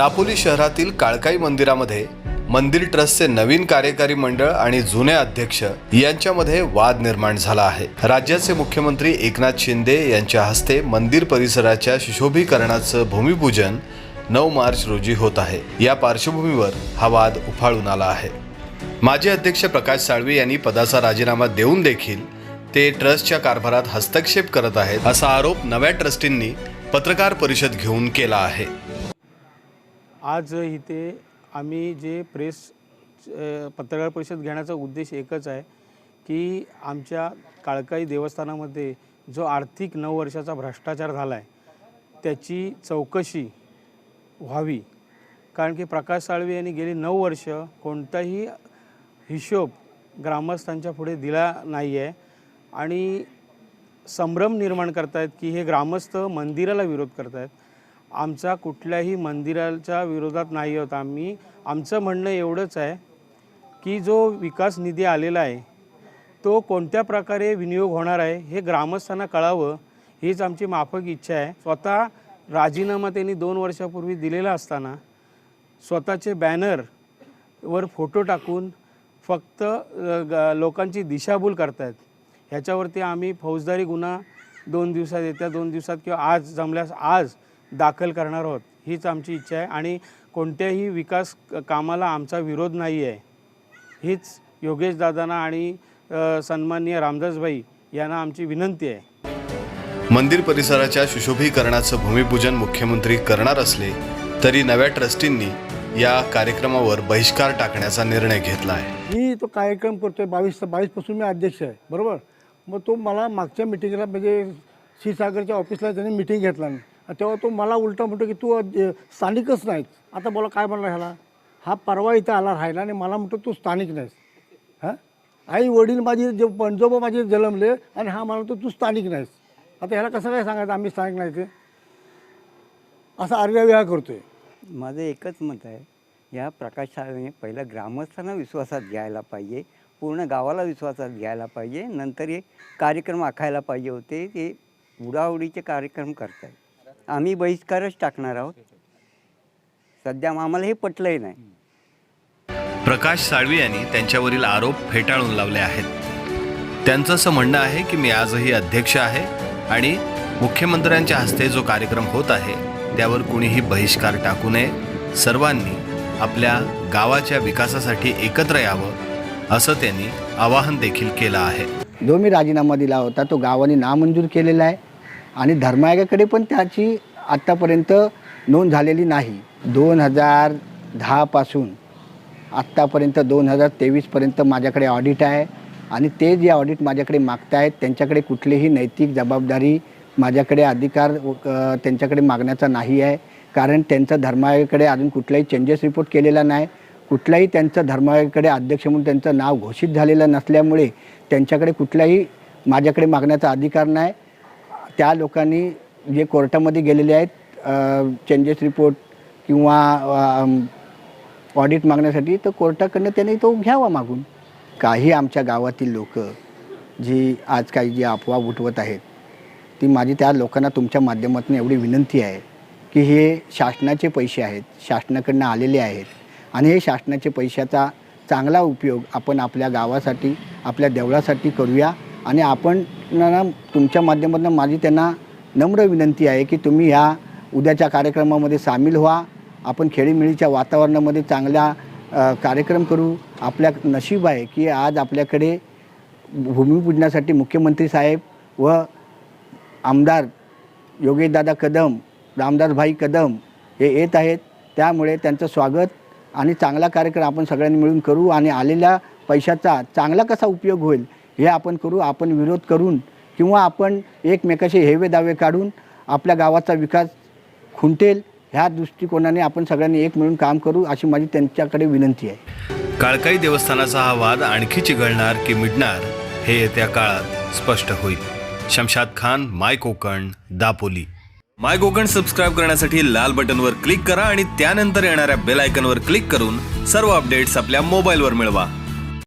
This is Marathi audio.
दापोली शहरातील काळकाई मंदिरामध्ये मंदिर ट्रस्टचे नवीन कार्यकारी मंडळ आणि जुने अध्यक्ष यांच्यामध्ये वाद निर्माण झाला आहे. राज्याचे मुख्यमंत्री एकनाथ शिंदे यांच्या हस्ते मंदिर परिसराच्या सुशोभीकरणाचं भूमिपूजन नऊ मार्च रोजी होत आहे. या पार्श्वभूमीवर हा वाद उफाळून आला आहे. माजी अध्यक्ष प्रकाश साळवी यांनी पदाचा राजीनामा देऊन देखील ते ट्रस्टच्या कारभारात हस्तक्षेप करत आहेत असा आरोप नव्या ट्रस्टींनी पत्रकार परिषद घेऊन केला आहे. आज इथे आम्ही जे प्रेस पत्रकार परिषद घेण्याचा उद्देश एकच आहे की आमच्या काळकाई देवस्थानामध्ये जो आर्थिक नऊ वर्षाचा भ्रष्टाचार झाला आहे त्याची चौकशी व्हावी. कारण की प्रकाश साळवे यांनी गेली नऊ वर्ष कोणताही हिशोब ग्रामस्थांच्या पुढे दिला नाही आहे आणि संभ्रम निर्माण करतायत की हे ग्रामस्थ मंदिराला विरोध करतायत. आमचा कुठल्याही मंदिराच्या विरोधात नाही होत आम्ही. आमचं म्हणणं एवढंच आहे की जो विकास निधी आलेला आहे तो कोणत्या प्रकारे विनियोग होणार आहे हे ग्रामस्थांना कळावं हीच आमची माफक इच्छा आहे. स्वतः राजीनामा त्यांनी दोन वर्षापूर्वी दिलेला असताना स्वतःचे बॅनर वर फोटो टाकून फक्त ग- लोकांची दिशाभूल करतायत. ह्याच्यावरती आम्ही फौजदारी गुन्हा दोन दिवसात येत्या दोन दिवसात किंवा आज जमल्यास आज दाखल करणार आहोत हीच आमची इच्छा आहे. आणि कोणत्याही विकास कामाला आमचा विरोध नाही आहे हीच योगेश दादांना आणि सन्माननीय रामदासभाई यांना आमची विनंती आहे. मंदिर परिसराच्या सुशोभीकरणाचं भूमिपूजन मुख्यमंत्री करणार असले तरी नव्या ट्रस्टींनी या कार्यक्रमावर बहिष्कार टाकण्याचा निर्णय घेतला आहे मी तो कार्यक्रम करतोय बावीस बावीसपासून मी अध्यक्ष आहे बरोबर? मग तो मला मागच्या मिटिंगला म्हणजे क्षीरसागरच्या ऑफिसला त्याने मिटिंग घेतला नाही. तेव्हा तो मला उलटा म्हणतो की तू स्थानिकच नाहीस. आता बोला काय म्हणला ह्याला? हा परवा इथं आला राहिला आणि मला म्हणतो तू स्थानिक नाहीस. हां? आई वडील माझे जे पणजोबा माझे जन्मले आणि हा मला म्हणतो तू स्थानिक नाहीस. आता ह्याला कसं काय सांगायचं आम्ही स्थानिक नाही ते? असा आर्याविहा करतोय. माझं एकच मत आहे या प्रकाश साळवेने पहिलं ग्रामस्थांना विश्वासात घ्यायला पाहिजे पूर्ण गावाला विश्वासात घ्यायला पाहिजे नंतर हे कार्यक्रम आखायला पाहिजे होते ते उडाउडीचे कार्यक्रम करत आहेत आम्ही बहिष्कारच टाकणार आहोत. सध्या आम्हाला हे पटलंही नाही. प्रकाश साळवी यांनी त्यांच्यावरील आरोप फेटाळून लावले आहेत. त्यांचं असं म्हणणं आहे की मी आजही अध्यक्ष आहे आणि मुख्यमंत्र्यांच्या हस्ते जो कार्यक्रम होत आहे त्यावर कुणीही बहिष्कार टाकू नये. सर्वांनी आपल्या गावाच्या विकासासाठी एकत्र यावं असं त्यांनी आवाहन देखील केलं आहे. जो मी राजीनामा दिला होता तो गावाने नामंजूर केलेला आहे. आणि धर्मायोगाकडे पण त्याची आत्तापर्यंत नोंद झालेली नाही. दोन हजार दहापासून आत्तापर्यंत दोन हजार तेवीसपर्यंत माझ्याकडे ऑडिट आहे आणि ते जे ऑडिट माझ्याकडे मागतायत त्यांच्याकडे कुठलीही नैतिक जबाबदारी माझ्याकडे अधिकार त्यांच्याकडे मागण्याचा नाही आहे. कारण त्यांचा धर्मायोगाकडे अजून कुठलाही चेंजेस रिपोर्ट केलेला नाही. कुठलाही त्यांचं धर्मायोगाकडे अध्यक्ष म्हणून त्यांचं नाव घोषित झालेलं नसल्यामुळे त्यांच्याकडे कुठलाही माझ्याकडे मागण्याचा अधिकार नाही. त्या लोकांनी जे कोर्टामध्ये गेलेले आहेत चेंजेस रिपोर्ट किंवा ऑडिट मागण्यासाठी तर कोर्टाकडनं त्यांनी तो घ्यावा मागून. काही आमच्या गावातील लोक जी आज काही जी अफवा उठवत आहेत ती माझी त्या लोकांना तुमच्या माध्यमातून एवढी विनंती आहे की हे शासनाचे पैसे आहेत शासनाकडनं आलेले आहेत आणि हे शासनाचे पैशाचा चांगला उपयोग आपण आपल्या गावासाठी आपल्या देवळासाठी करूया. आणि आपण ना तुमच्या माध्यमातून माझी त्यांना नम्र विनंती आहे की तुम्ही ह्या उद्याच्या कार्यक्रमामध्ये सामील व्हा. आपण खेळीमेळीच्या वातावरणामध्ये चांगला कार्यक्रम करू. आपल्या नशीब आहे की आज आपल्याकडे भूमिपूजनासाठी मुख्यमंत्री साहेब व आमदार योगेशदादा कदम रामदासभाई कदम हे येत आहेत. त्यामुळे त्यांचं स्वागत आणि चांगला कार्यक्रम आपण सगळ्यांनी मिळून करू आणि आलेल्या पैशाचा चांगला कसा उपयोग होईल हे आपण करू आपण विरोध करून किंवा आपण एकमेकाशी हेवे दावे काढून आपल्या गावाचा विकास खुंटेल ह्या दृष्टिकोनाने आपण सगळ्यांनी एक मिळून काम करू अशी माझी त्यांच्याकडे विनंती आहे. काळकाई देवस्थानाचा हा वाद आणखी चिघळणार की मिटणार हे येत्या काळात स्पष्ट होईल. Shamshad Khan my Konkan Dapoli. My Konkan subscribe करण्यासाठी लाल बटनवर क्लिक करा आणि त्यानंतर येणाऱ्या बेल आयकनवर क्लिक करून सर्व अपडेट्स आपल्या मोबाईलवर मिळवा.